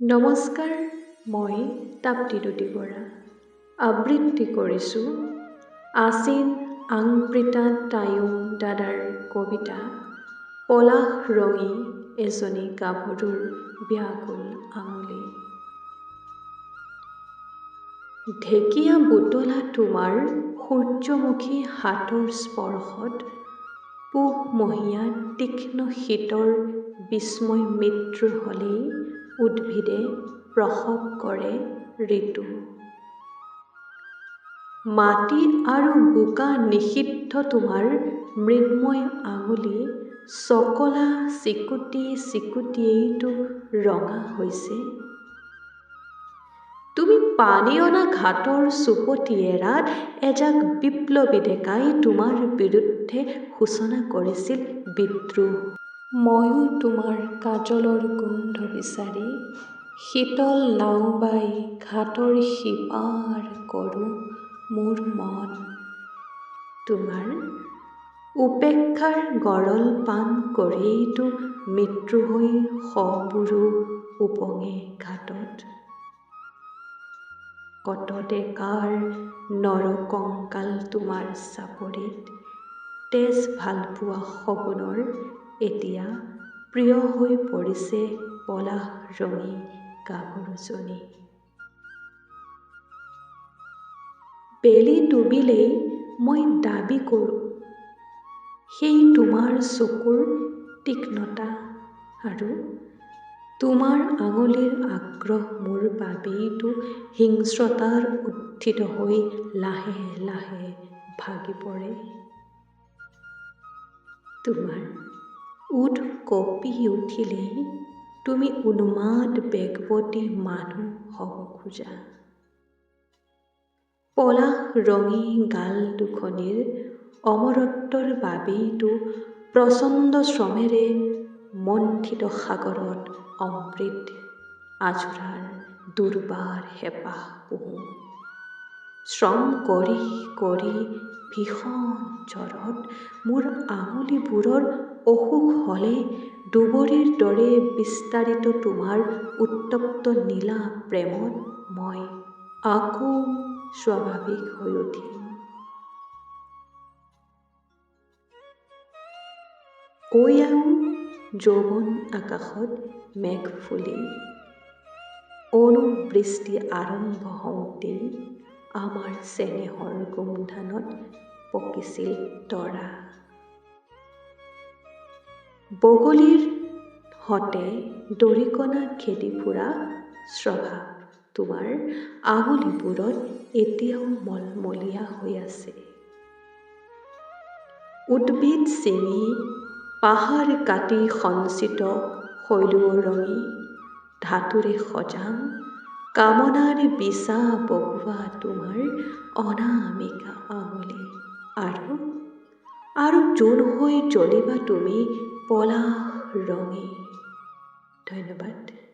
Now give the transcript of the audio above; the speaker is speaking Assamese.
নমস্কাৰ মই তাপ্তি দুতি বৰা আবৃত্তি কৰিছোঁ আচিন আংপ্ৰিতা তায়ো দাদাৰ কবিতা পলাশ ৰঙী এজনী গাভৰুৰ ব্যাকুল আঙুলি। ঢেকীয়া বুটলা তোমাৰ সূৰ্যমুখী হাতৰ স্পৰ্শত পুহমহীয়া তীক্ষ্ণ শীতৰ বিস্ময় মৃত্যু হ'লেই উদ্ভিদে প্ৰসৱ কৰে ঋতু। মাটি আৰু বোকা নিষিদ্ধ তোমাৰ মৃন্ময় আঙুলি চকলা চিকুটি চিকুটিয়েইতো ৰঙা হৈছে। তুমি পানী অনা ঘাটৰ চুপতি এৰাত এজাক বিপ্লৱী ডেকাই তোমাৰ বিৰুদ্ধে সূচনা কৰিছিল বিদ্ৰোহ। ময়ো তোমাৰ কাজলৰ গোন্ধ বিচাৰি শীতল নাও বাই ঘাটৰ সিপাৰ কৰোঁ মোৰ মন। তোমাৰ উপেক্ষাৰ গৰল পান কৰিয়েইতো মৃত্যু হৈ শৱবোৰো ওপঙে ঘাটত। কত ডেকাৰ নৰকঙ্কাল তোমাৰ চাপৰিত তেজ ভালপোৱা সগুণৰ এতিয়া প্ৰিয় হৈ পৰিছে পলাশ ৰঙী গাভৰুজনী বেলি ডুবিলেই মই দাবী কৰোঁ সেই তোমাৰ চকুৰ তীক্ষ্ণতা আৰু তোমাৰ আঙুলিৰ আগ্ৰহ মোৰ বাবেইতো হিংস্ৰতাৰ উত্থিত হৈ লাহে লাহে ভাগি পৰে। তোমাৰ ওঠ কঁপি উঠিলেই তুমি উন্মাদ বেগৱতী মানুহ হ'ব খোজা। পলাশ ৰঙী গাল দুখনিৰ অমৰত্বৰ বাবেইতো প্ৰচণ্ড শ্ৰমেৰে মন্থিত সাগৰত অমৃত আঁজোৰাৰ দুৰ্বাৰ হেঁপাহ পুহোঁ শ্ৰম কৰি কৰি ভীষণ জ্বৰত মোৰ আঙুলিবোৰৰ অসুখ হ'লে দুবৰিৰ দৰে বিস্তাৰিত তোমাৰ উত্তপ্ত নীলা প্ৰেমত মই আকৌ স্বাভাৱিক হৈ উঠিম। ঐ আও যৌৱন আকাশত মেঘ ফুলি। অনুবৃষ্টি আৰম্ভ হওঁতেই আমাৰ চেনেহৰ গোমধানত পকিছিল তৰা। বগলীৰ হতে দৰিকণা খেদি ফুৰা স্বভাৱ। তোমাৰ আঙুলিবোৰত এতিয়াও মলমলীয়া হৈ আছে। উদ্ভিদ ছিঙি পাহাৰ কাটি সঞ্চিত শৈলৱৰঙী ধাতুৰে সজাম কামনাৰ বিচা বগোৱা তোমাৰ অনামিকা আঙুলি। আৰু আৰু জোন হৈ জ্বলিবা তুমি পলাশ ৰঙী ধন্যবাদ।